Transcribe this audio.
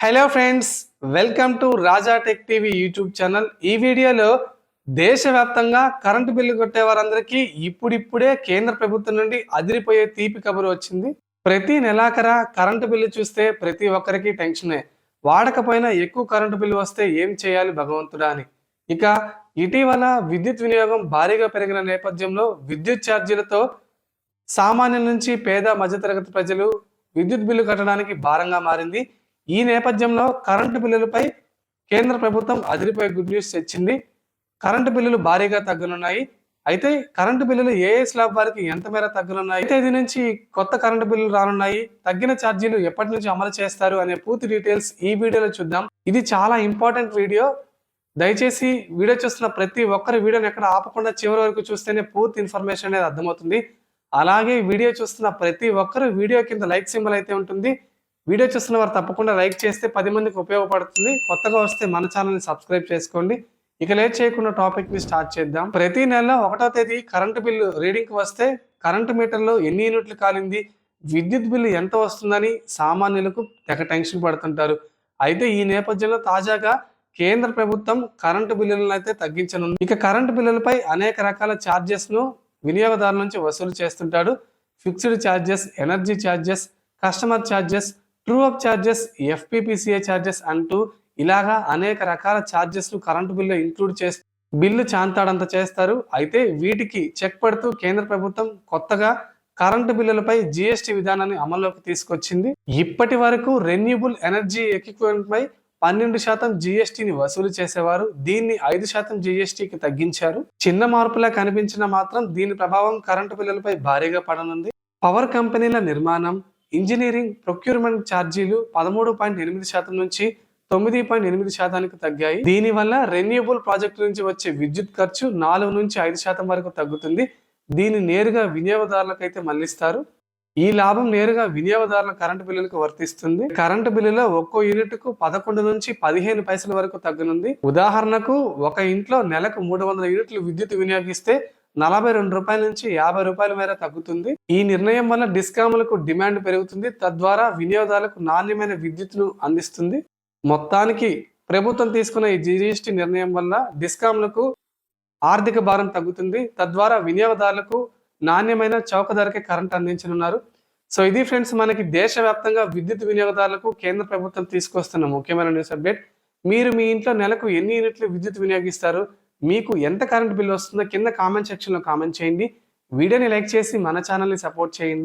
Hello friends welcome to Raja tech TV YouTube channel. ఈ వీడియోలో దేశవ్యాప్తంగా కరెంటు బిల్లు కొట్టే వారందరికీ ఇప్పుడిప్పుడే కేంద్ర ప్రభుత్వం నుండి అదిరిపోయే తీపి కబురు వచ్చింది. ప్రతి నెలాఖర కరెంటు బిల్లు చూస్తే ప్రతి ఒక్కరికి టెన్షనే. వాడకపోయినా ఎక్కువ కరెంటు బిల్లు వస్తే ఏం చేయాలి భగవంతుడా అని. ఇక ఇటీవల విద్యుత్ వినియోగం భారీగా పెరిగిన నేపథ్యంలో విద్యుత్ ఛార్జీలతో సామాన్యుల నుంచి పేద మధ్యతరగతి ప్రజలు విద్యుత్ బిల్లు కట్టడానికి భారంగా మారింది. ఈ నేపథ్యంలో కరెంటు బిల్లులపై కేంద్ర ప్రభుత్వం అదిరిపోయే గుడ్ న్యూస్ తెచ్చింది. కరెంటు బిల్లులు భారీగా తగ్గనున్నాయి. అయితే కరెంటు బిల్లులు ఏ ఏ స్లాబ్ వారికి ఎంత మేర తగ్గనున్నాయి? తేదీ నుంచి కొత్త కరెంటు బిల్లులు రానున్నాయి. తగ్గిన ఛార్జీలు ఎప్పటి నుంచి అమలు చేస్తారు అనే పూర్తి డీటెయిల్స్ ఈ వీడియోలో చూద్దాం. ఇది చాలా ఇంపార్టెంట్ వీడియో. దయచేసి వీడియో చూస్తున్న ప్రతి ఒక్కరి వీడియోని ఎక్కడ ఆపకుండా చివరి వరకు చూస్తేనే పూర్తి ఇన్ఫర్మేషన్ అనేది అర్థమవుతుంది. అలాగే వీడియో చూస్తున్న ప్రతి ఒక్కరు వీడియో కింద లైక్ సింబల్ అయితే ఉంటుంది. వీడియో చూస్తున్న వారు తప్పకుండా లైక్ చేస్తే పది మందికి ఉపయోగపడుతుంది. కొత్తగా వస్తే మన ఛానల్ని సబ్స్క్రైబ్ చేసుకోండి. ఇక లేట్ చేయకుండా టాపిక్ని స్టార్ట్ చేద్దాం. ప్రతి నెల ఒకటో తేదీ కరెంటు బిల్లు రీడింగ్ వస్తే కరెంటు మీటర్లో ఎన్ని యూనిట్లు కాలింది విద్యుత్ బిల్లు ఎంత వస్తుందని సామాన్యులకు తెగ టెన్షన్ పడుతుంటారు. అయితే ఈ నేపథ్యంలో తాజాగా కేంద్ర ప్రభుత్వం కరెంటు బిల్లులను అయితే తగ్గించనుంది. ఇక కరెంటు బిల్లులపై అనేక రకాల ఛార్జెస్ను వినియోగదారుల నుంచి వసూలు చేస్తుంటాడు. Fixed charges energy charges customer charges true up charges FPPCA charges అంటూ ఇలాగా అనేక రకాల ఛార్జెస్ను కరెంటు బిల్లు ఇంక్లూడ్ చేస్తూ బిల్లు చాంతాడంత చేస్తారు. అయితే వీటికి చెక్ పెడుతూ కేంద్ర ప్రభుత్వం కొత్తగా కరెంటు బిల్లులపై జిఎస్టి విధానాన్ని అమల్లోకి తీసుకొచ్చింది. ఇప్పటి వరకు రెన్యూబుల్ ఎనర్జీ ఎక్విప్మెంట్ పై పన్నెండు శాతం జిఎస్టిని వసూలు చేసేవారు. దీన్ని ఐదు శాతం జిఎస్టికి తగ్గించారు. చిన్న మార్పులా కనిపించిన మాత్రం దీని ప్రభావం కరెంటు బిల్లులపై భారీగా పడనుంది. పవర్ కంపెనీల నిర్మాణం ఇంజనీరింగ్ ప్రొక్యూర్మెంట్ ఛార్జీలు పదమూడు పాయింట్ ఎనిమిది శాతం నుంచి తొమ్మిది పాయింట్ ఎనిమిది శాతానికి తగ్గాయి. దీనివల్ల రెన్యూబుల్ ప్రాజెక్టు నుంచి వచ్చే విద్యుత్ ఖర్చు నాలుగు నుంచి ఐదు శాతం వరకు తగ్గుతుంది. దీన్ని నేరుగా వినియోగదారులకు అయితే మళ్ళిస్తారు ఈ లాభం నేరుగా వినియోగదారుల కరెంటు బిల్లులకు వర్తిస్తుంది. కరెంటు బిల్లులో ఒక్కో యూనిట్కు పదకొండు నుంచి పదిహేను పైసల వరకు తగ్గనుంది. ఉదాహరణకు ఒక ఇంట్లో నెలకు మూడు వందల యూనిట్లు విద్యుత్ వినియోగిస్తే నలభై రెండు రూపాయల నుంచి యాభై రూపాయల మేర తగ్గుతుంది. ఈ నిర్ణయం వల్ల డిస్కాములకు డిమాండ్ పెరుగుతుంది. తద్వారా వినియోగదారులకు నాణ్యమైన విద్యుత్ను అందిస్తుంది. మొత్తానికి ప్రభుత్వం తీసుకున్న ఈ జిఎస్టి నిర్ణయం వల్ల డిస్కాంలకు ఆర్థిక భారం తగ్గుతుంది. తద్వారా వినియోగదారులకు నాణ్యమైన చౌక ధరకే కరెంట్ అందించనున్నారు. సో ఇది ఫ్రెండ్స్ మనకి దేశవ్యాప్తంగా విద్యుత్ వినియోగదారులకు కేంద్ర ప్రభుత్వం తీసుకొస్తున్న ముఖ్యమైన న్యూస్ అప్డేట్. మీరు మీ ఇంట్లో నెలకు ఎన్ని యూనిట్లు విద్యుత్ వినియోగిస్తారు? మీకు ఎంత కరెంట్ బిల్ వస్తుందో కింద కామెంట్ సెక్షన్లో కామెంట్ చేయండి. వీడియోని లైక్ చేసి మన ఛానల్ని సపోర్ట్ చేయండి.